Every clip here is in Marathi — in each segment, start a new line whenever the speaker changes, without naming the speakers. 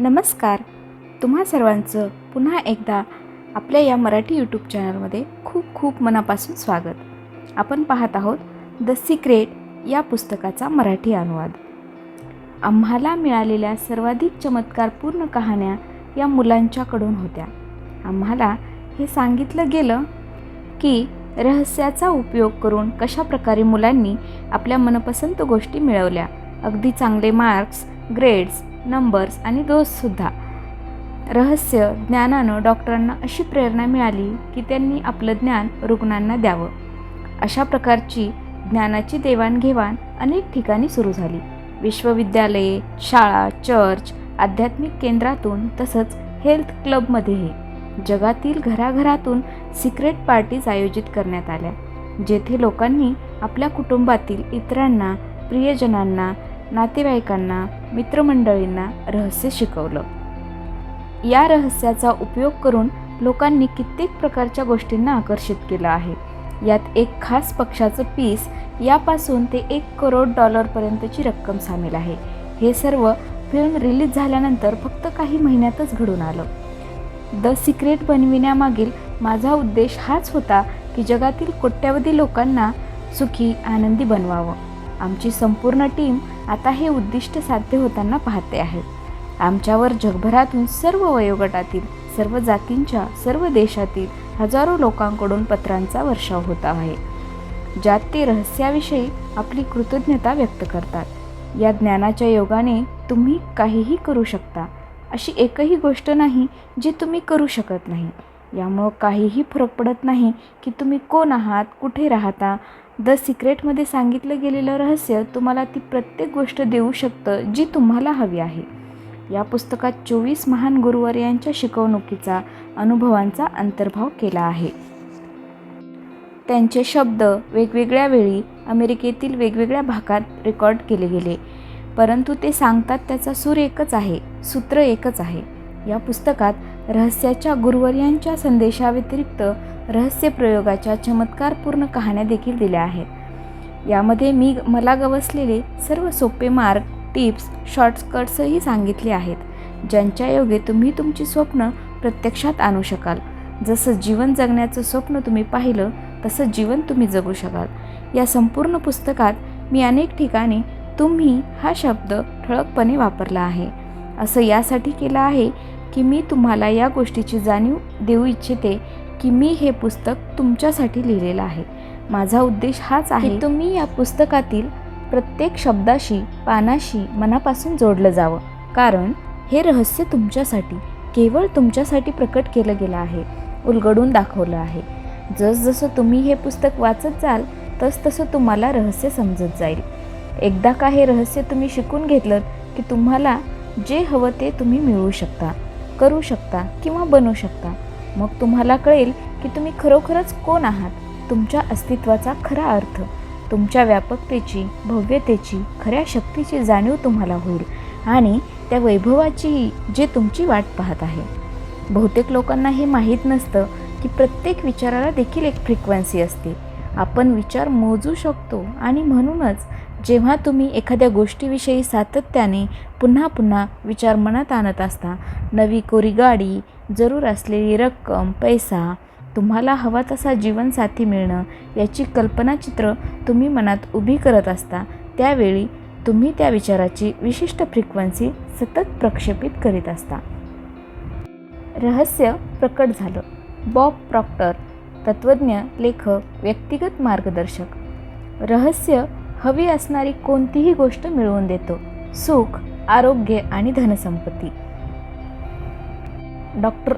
नमस्कार. तुम्हा सर्वांचं पुन्हा एकदा आपल्या या मराठी यूट्यूब चॅनलमध्ये खूप खूप मनापासून स्वागत. आपण पाहत आहोत द सिक्रेट या पुस्तकाचा मराठी अनुवाद. आम्हाला मिळालेल्या सर्वाधिक चमत्कारपूर्ण कहाण्या या मुलांच्याकडून होत्या. आम्हाला हे सांगितलं गेलं की रहस्याचा उपयोग करून कशाप्रकारे मुलांनी आपल्या मनपसंत गोष्टी मिळवल्या. अगदी चांगले मार्क्स ग्रेड्स नंबर्स आणि दोषसुद्धा रहस्य ज्ञानानं डॉक्टरांना अशी प्रेरणा मिळाली की त्यांनी आपलं ज्ञान रुग्णांना द्यावं. अशा प्रकारची ज्ञानाची देवाणघेवाण अनेक ठिकाणी सुरू झाली. विश्वविद्यालये शाळा चर्च आध्यात्मिक केंद्रातून तसंच हेल्थ क्लबमध्येही जगातील घराघरातून सिक्रेट पार्टीज आयोजित करण्यात आल्या जेथे लोकांनी आपल्या कुटुंबातील इतरांना प्रियजनांना नातेवाईकांना मित्रमंडळींना रहस्य शिकवलं. या रहस्याचा उपयोग करून लोकांनी कित्येक प्रकारच्या गोष्टींना आकर्षित केलं आहे. यात एक खास पक्षाचं पीस यापासून ते एक करोड डॉलरपर्यंतची रक्कम सामील आहे. हे सर्व फिल्म रिलीज झाल्यानंतर फक्त काही महिन्यातच घडून आलं. द सिक्रेट बनविण्यामागील माझा उद्देश हाच होता की जगातील कोट्यावधी लोकांना सुखी आनंदी बनवावं. आमची संपूर्ण टीम आता हे उद्दिष्ट साध्य होताना पाहते आहे. आमच्यावर जगभरातून सर्व वयोगटातील सर्व जातींच्या सर्व देशातील हजारो लोकांकडून पत्रांचा वर्षाव होत आहे ज्यात ते रहस्याविषयी आपली कृतज्ञता व्यक्त करतात. या ज्ञानाच्या योगाने तुम्ही काहीही करू शकता अशी एकही गोष्ट नाही जी तुम्ही करू शकत नाही. यामुळं काहीही फरक पडत नाही की तुम्ही कोण आहात कुठे राहता. द सिक्रेटमध्ये सांगितलं गेलेलं रहस्य तुम्हाला ती प्रत्येक गोष्ट देऊ शकतं जी तुम्हाला हवी आहे. या पुस्तकात चोवीस महान गुरुवर यांच्या शिकवणुकीचा अनुभवांचा अंतर्भाव केला आहे. त्यांचे शब्द वेगवेगळ्या वेळी अमेरिकेतील वेगवेगळ्या भागात रेकॉर्ड केले गेले. परंतु ते सांगतात त्याचा सूर एकच आहे सूत्र एकच आहे. या पुस्तकात रहस्याच्या गुरुवर्यांच्या संदेशाव्यतिरिक्त रहस्य प्रयोगाच्या चमत्कारपूर्ण कहाण्या देखील दिल्या आहेत. यामध्ये मी मला गवसलेले सर्व सोपे मार्ग टिप्स शॉर्टकट्सही सांगितले आहेत ज्यांच्या योगे तुम्ही तुमची स्वप्न प्रत्यक्षात आणू शकाल. जसं जीवन जगण्याचं स्वप्न तुम्ही पाहिलं तसं जीवन तुम्ही जगू शकाल. या संपूर्ण पुस्तकात मी अनेक ठिकाणी तुम्ही हा शब्द ठळकपणे वापरला आहे. असं यासाठी केलं आहे की मी तुम्हाला या गोष्टीची जाणीव देऊ इच्छिते की मी हे पुस्तक तुमच्यासाठी लिहिलेलं आहे. माझा उद्देश हाच आहे तुम्ही या पुस्तकातील प्रत्येक शब्दाशी पानाशी मनापासून जोडलं जावं. कारण हे रहस्य तुमच्यासाठी केवळ तुमच्यासाठी प्रकट केलं गेलं आहे उलगडून दाखवलं आहे. जसजसं तुम्ही हे पुस्तक वाचत जाल तसतसं तुम्हाला रहस्य समजत जाईल. एकदा का हे रहस्य तुम्ही शिकून घेतलं की तुम्हाला जे हवं ते तुम्ही मिळवू शकता. करू शकता किंवा बनू शकता. मग तुम्हाला कळेल की तुम्ही खरोखरच कोण आहात तुमच्या अस्तित्वाचा खरा अर्थ. तुमच्या व्यापकतेची भव्यतेची खऱ्या शक्तीची जाणीव तुम्हाला होईल आणि त्या वैभवाचीही जे तुमची वाट पाहत आहे. बहुतेक लोकांना हे माहीत नसतं की प्रत्येक विचाराला देखील एक फ्रिक्वेन्सी असते. आपण विचार मोजू शकतो आणि म्हणूनच जेव्हा तुम्ही एखाद्या गोष्टीविषयी सातत्याने पुन्हा पुन्हा विचार मनात आणत असता नवी कोरी गाडी जरूर असलेली रक्कम पैसा तुम्हाला हवा तसा जीवनसाथी मिळणं याची कल्पनाचित्र तुम्ही मनात उभी करत असता त्यावेळी तुम्ही त्या विचाराची विशिष्ट फ्रिक्वेन्सी सतत प्रक्षेपित करीत असता. रहस्य प्रकट झालं. बॉब प्रॉक्टर तत्त्वज्ञ लेखक व्यक्तिगत मार्गदर्शक. रहस्य हवी असणारी कोणतीही गोष्ट मिळवून देतो. सुख आरोग्य आणि धनसंपत्ती. डॉक्टर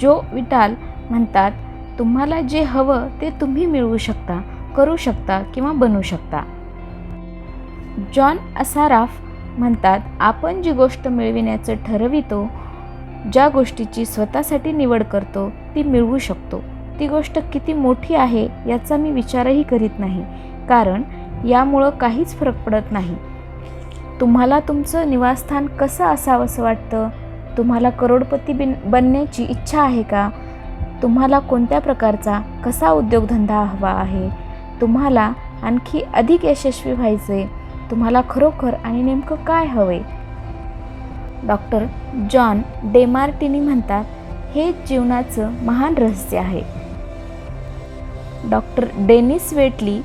जो विटाल म्हणतात तुम्हाला जे हवं ते तुम्ही मिळवू शकता करू शकता किंवा बनवू शकता. जॉन असाराफ म्हणतात आपण जी गोष्ट मिळविण्याचं ठरवितो ज्या गोष्टीची स्वतःसाठी निवड करतो ती मिळवू शकतो. ती गोष्ट किती मोठी आहे याचा मी विचारही करीत नाही. कारण यामुळं काहीच फरक पडत नाही. तुम्हाला तुमचं निवासस्थान कसं असावंसं वाटतं? तुम्हाला करोडपती बिन बनण्याची इच्छा आहे का? तुम्हाला कोणत्या प्रकारचा कसा उद्योगधंदा हवा आहे? तुम्हाला आणखी अधिक यशस्वी व्हायचे तुम्हाला खरोखर आणि नेमकं काय हवे डॉक्टर जॉन डेमार्टिनी म्हणतात हे जीवनाचं महान रहस्य आहे. डॉक्टर डेनिस वेटली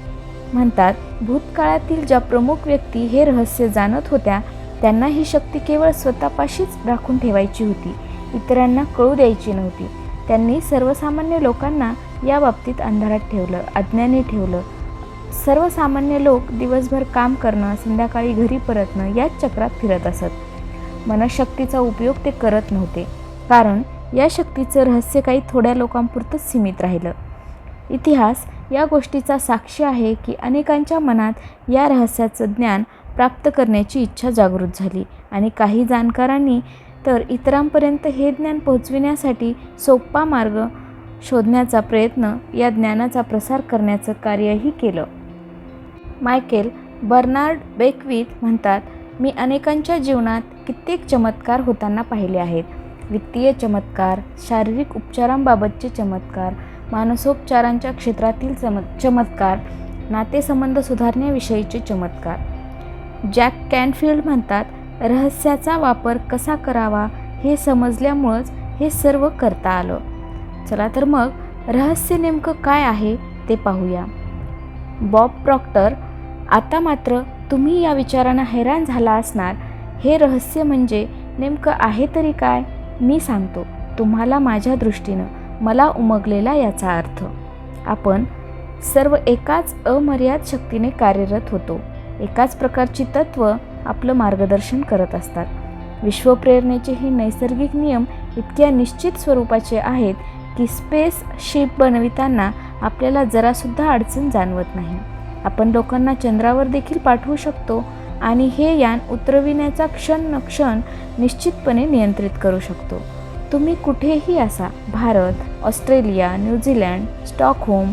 म्हणतात भूतकाळातील ज्या प्रमुख व्यक्ती हे रहस्य जाणत होत्या त्यांना ही शक्ती केवळ स्वतःपाशीच राखून ठेवायची होती. इतरांना कळू द्यायची नव्हती. त्यांनी सर्वसामान्य लोकांना या बाबतीत अंधारात ठेवलं अज्ञानी ठेवलं. सर्वसामान्य लोक दिवसभर काम करणं संध्याकाळी घरी परतणं याच चक्रात फिरत असत. मनशक्तीचा उपयोग ते करत नव्हते. कारण या शक्तीचं रहस्य काही थोड्या लोकांपुरतंच सीमित राहिलं. इतिहास या गोष्टीचा साक्षी आहे की अनेकांच्या मनात या रहस्याचं ज्ञान प्राप्त करण्याची इच्छा जागृत झाली आणि काही जाणकारांनी तर इतरांपर्यंत हे ज्ञान पोहोचविण्यासाठी सोपा मार्ग शोधण्याचा प्रयत्न या ज्ञानाचा प्रसार करण्याचं कार्यही केलं. मायकेल बर्नार्ड बेकविथ म्हणतात मी अनेकांच्या जीवनात कित्येक चमत्कार होताना पाहिले आहेत. वित्तीय चमत्कार शारीरिक उपचारांबाबतचे चमत्कार मानसोपचारांच्या क्षेत्रातील चम चमत्कार नातेसंबंध सुधारण्याविषयीचे चमत्कार. जॅक कॅनफिल्ड म्हणतात रहस्याचा वापर कसा करावा हे समजल्यामुळंच हे सर्व करता आलं. चला तर मग रहस्य नेमकं काय आहे ते पाहूया. बॉब प्रॉक्टर आता मात्र तुम्ही या विचारानं हैराण झाला असणार. हे रहस्य म्हणजे नेमकं आहे तरी काय? मी सांगतो. तुम्हाला माझ्या दृष्टीनं मला उमगलेला याचा अर्थ. आपण सर्व एकाच अमर्याद शक्तीने कार्यरत होतो. एकाच प्रकारची तत्त्व आपलं मार्गदर्शन करत असतात. विश्वप्रेरणेचे हे नैसर्गिक नियम इतक्या निश्चित स्वरूपाचे आहेत की स्पेस शिप बनविताना आपल्याला जरासुद्धा अडचण जाणवत नाही. आपण लोकांना चंद्रावर देखील पाठवू शकतो आणि हे यान उतरविण्याचा क्षण न क्षण निश्चितपणे नियंत्रित करू शकतो. तुम्ही कुठेही असा Bharat Australia New Zealand Stockholm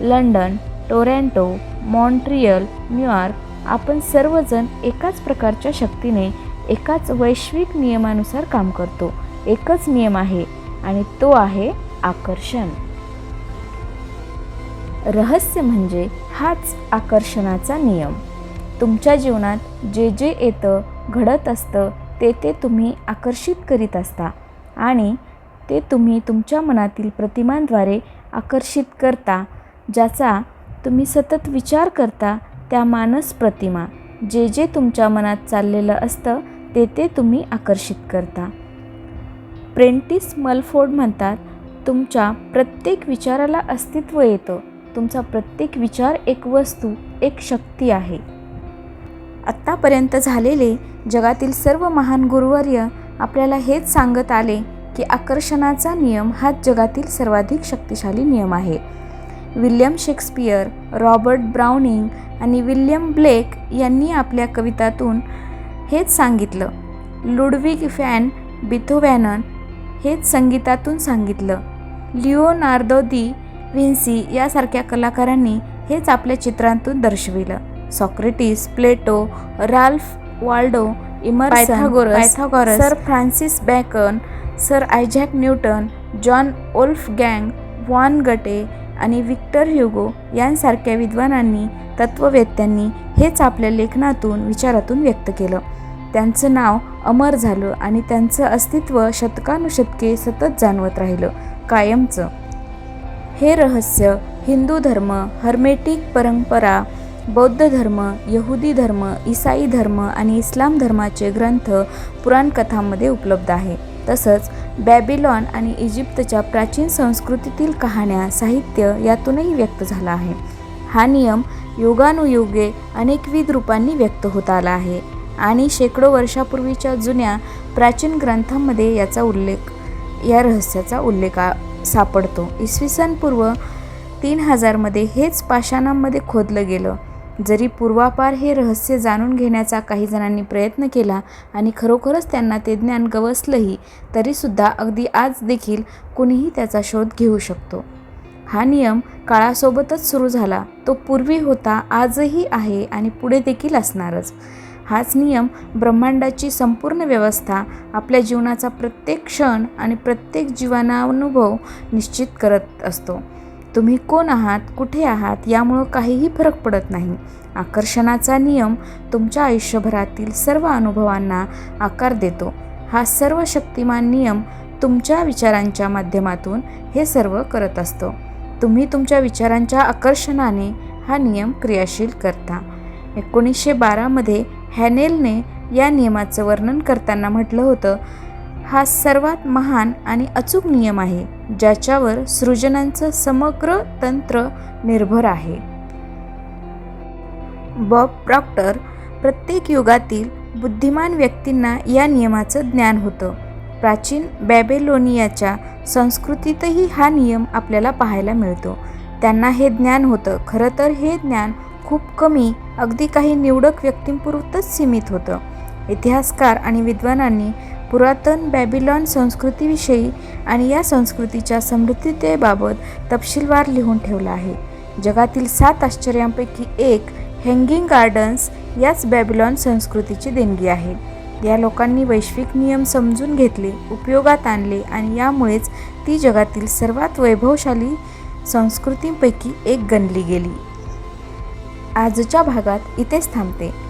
London Toronto Montreal New York आपण सर्वजण एकाच प्रकारच्या शक्तीने एकाच वैश्विक नियमानुसार काम करतो. एकच नियम आहे आणि तो आहे आकर्षण. रहस्य म्हणजे हाच आकर्षणाचा नियम. तुमच्या जीवनात जे जे येतं घडत असतं ते ते तुम्ही आकर्षित करीत असता. आणि ते तुम्ही तुमच्या मनातील प्रतिमांद्वारे आकर्षित करता ज्याचा तुम्ही सतत विचार करता त्या मानस प्रतिमा जे जे तुमच्या मनात चाललेलं असतं ते ते तुम्ही आकर्षित करता. प्रेंटिस मलफोर्ड म्हणतात तुमच्या प्रत्येक विचाराला अस्तित्व येतं. तुमचा प्रत्येक विचार एक वस्तू एक शक्ती आहे. आत्तापर्यंत झालेले जगातील सर्व महान गुरुवर्य आपल्याला हेच सांगत आले की आकर्षणाचा नियम हा जगातील सर्वाधिक शक्तिशाली नियम आहे. विल्यम शेक्सपियर रॉबर्ट ब्राउनिंग आणि विल्यम ब्लेक यांनी आपल्या कवितातून हेच सांगितलं. लुडविग फॅन बिथोवॅनन हेच संगीतातून सांगितलं. लिओनार्दो दी व्हिन्सी यासारख्या कलाकारांनी हेच आपल्या चित्रांतून दर्शविलं. Socrates Plato Ralph Waldo Emerson Pythagoras Sir Francis Bacon Sir Isaac Newton Johann Wolfgang von Goethe आणि विक्टर ह्युगो यांसारख्या विद्वानांनी तत्त्ववेत्यांनी हेच आपल्या लेखनातून विचारातून व्यक्त केलं. त्यांचं नाव अमर झालं आणि त्यांचं अस्तित्व शतकानुशतके सतत जाणवत राहिलं. कायमचं. हे रहस्य हिंदू धर्म हर्मेटिक परंपरा बौद्ध धर्म यहुदी धर्म ईसाई धर्म आणि इस्लाम धर्माचे ग्रंथ पुराणकथांमध्ये उपलब्ध आहे. तसंच बॅबिलॉन आणि इजिप्तच्या प्राचीन संस्कृतीतील कहाण्या साहित्य यातूनही व्यक्त झाला आहे. हा नियम योगानुयोगे अनेकविध रूपांनी व्यक्त होत आला आहे आणि शेकडो वर्षापूर्वीच्या जुन्या प्राचीन ग्रंथांमध्ये याचा उल्लेख या रहस्याचा उल्लेख सापडतो. इसवी सन पूर्व तीन हजारमध्ये हेच पाषाणांमध्ये खोदलं गेलं. जरी पूर्वापार हे रहस्य जाणून घेण्याचा काही जणांनी प्रयत्न केला आणि खरोखरच त्यांना ते ज्ञान गवसलंही तरीसुद्धा अगदी आज देखील कुणीही त्याचा शोध घेऊ शकतो. हा नियम काळासोबतच सुरू झाला. तो पूर्वी होता आजही आहे आणि पुढे देखील असणारच. हाच नियम ब्रह्मांडाची संपूर्ण व्यवस्था आपल्या जीवनाचा प्रत्येक क्षण आणि प्रत्येक जीवनानुभव निश्चित करत असतो. तुम्ही कोण आहात कुठे आहात यामुळं काहीही फरक पडत नाही. आकर्षणाचा नियम तुमच्या आयुष्यभरातील सर्व अनुभवांना आकार देतो. हा सर्व शक्तिमान नियम तुमच्या विचारांच्या माध्यमातून हे सर्व करत असतो. तुम्ही तुमच्या विचारांच्या आकर्षणाने हा नियम क्रियाशील करता. एकोणीसशे बारामध्ये हॅनेलने या नियमाचं वर्णन करताना म्हटलं होतं हा सर्वात महान आणि अचूक नियम आहे ज्याच्यावर सृजनांचं समग्र तंत्र निर्भर आहे. बॉब प्रॉक्टर प्रत्येक युगातील बुद्धिमान व्यक्तींना या नियमाचं ज्ञान होतं. प्राचीन बॅबेलोनियाच्या संस्कृतीतही हा नियम आपल्याला पाहायला मिळतो. त्यांना हे ज्ञान होतं. खरं तर हे ज्ञान खूप कमी अगदी काही निवडक व्यक्तींपुरतंच सीमित होतं. इतिहासकार आणि विद्वानांनी पुरातन बॅबिलॉन संस्कृतीविषयी आणि या संस्कृतीच्या समृद्धतेबाबत तपशीलवार लिहून ठेवला आहे. जगातील सात आश्चर्यांपैकी एक हँगिंग गार्डन्स याच बॅबिलॉन संस्कृतीची देणगी आहे. या लोकांनी वैश्विक नियम समजून घेतले उपयोगात आणले आणि यामुळेच ती जगातील सर्वात वैभवशाली संस्कृतींपैकी एक गणली गेली. आजच्या भागात इथेच थांबते.